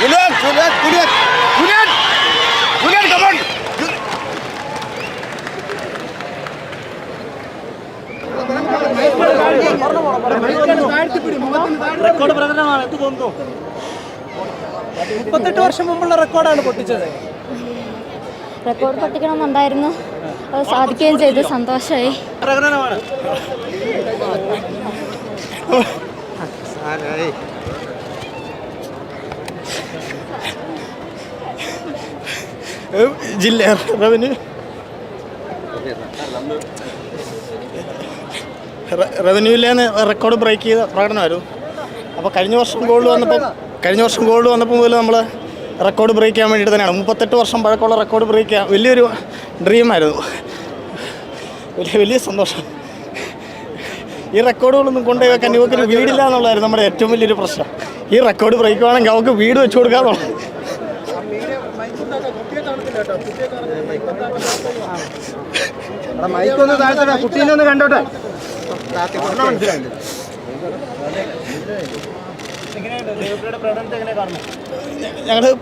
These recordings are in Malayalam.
Julian! Julian! Julian, come on! Record പ്രകടനമാണ്. എന്ത് തോന്നുന്നു? മുപ്പത്തെട്ട് വർഷം മുമ്പുള്ള റെക്കോർഡാണ് പൊട്ടിച്ചത്. റെക്കോർഡ് പൊട്ടിക്കണമെന്നുണ്ടായിരുന്നു. അത് സാധിക്കുകയും ചെയ്തു. സന്തോഷമായി. പ്രകടനമാണ്. ജില്ല റവന്യൂ. റവന്യൂവിലെ റെക്കോർഡ് ബ്രേക്ക് ചെയ്ത പ്രകടനമായിരുന്നു. അപ്പോൾ കഴിഞ്ഞ വർഷം ഗോൾഡ് വന്നപ്പോൾ കഴിഞ്ഞ വർഷം ഗോൾഡ് വന്നപ്പോൾ മുതൽ നമ്മൾ റെക്കോർഡ് ബ്രേക്ക് ചെയ്യാൻ വേണ്ടിയിട്ട് തന്നെയാണ്. മുപ്പത്തെട്ട് വർഷം പഴക്കമുള്ള റെക്കോർഡ് ബ്രേക്ക് ചെയ്യാൻ വലിയൊരു ഡ്രീമായിരുന്നു വലിയ വലിയ സന്തോഷം. ഈ റെക്കോർഡുകളൊന്നും കൊണ്ടുപോയി വെക്കാൻ ഇവക്കൊരു വീടില്ല എന്നുള്ളതായിരുന്നു നമ്മുടെ ഏറ്റവും വലിയൊരു പ്രശ്നം. ഈ റെക്കോർഡ് ബ്രേക്ക് ആണെങ്കിൽ അവർക്ക് വീട് വെച്ച് കൊടുക്കാന്നുള്ളത്. മൈക്കൊന്ന് താഴ്ത്തടാ. കുട്ടീനെ ഒന്ന് കണ്ടോട്ടെ. മനസ്സിലായില്ലേ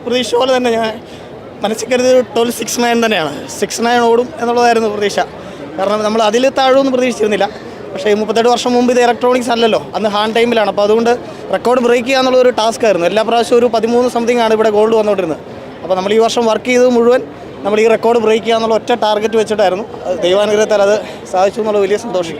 പ്രതീക്ഷ പോലെ തന്നെ ഞാൻ മനസ്സിൽ കരുതി ട്വൽവ് സിക്സ് നയൻ തന്നെയാണ്. സിക്സ് നയൻ ഓടും എന്നുള്ളതായിരുന്നു പ്രതീക്ഷ. കാരണം നമ്മൾ അതിൽ താഴുമെന്ന് പ്രതീക്ഷിച്ചിരുന്നില്ല. പക്ഷേ മുപ്പത്തെട്ട് വർഷം മുമ്പ് ഇത് ഇലക്ട്രോണിക്സ് അല്ലല്ലോ. അന്ന് ഹാൻഡ് ടൈമിലാണ് അപ്പോൾ അതുകൊണ്ട് റെക്കോർഡ് ബ്രേക്ക് ചെയ്യുക എന്നുള്ള ഒരു ടാസ്ക് ആയിരുന്നു. എല്ലാ പ്രാവശ്യവും ഒരു പതിമൂന്ന് സംതിങ് ആണ് ഇവിടെ ഗോൾഡ് വന്നുകൊണ്ടിരുന്നത് അപ്പോൾ നമ്മൾ ഈ വർഷം വർക്ക് ചെയ്തത് മുഴുവൻ നമ്മൾ ഈ റെക്കോർഡ് ബ്രേക്ക് ചെയ്യുക എന്നുള്ള ഒറ്റ ടാർഗറ്റ് വെച്ചിട്ടായിരുന്നു. ദൈവാനുഗ്രഹത്താൽ അത് സാധിച്ചു എന്നുള്ള വലിയ സന്തോഷം.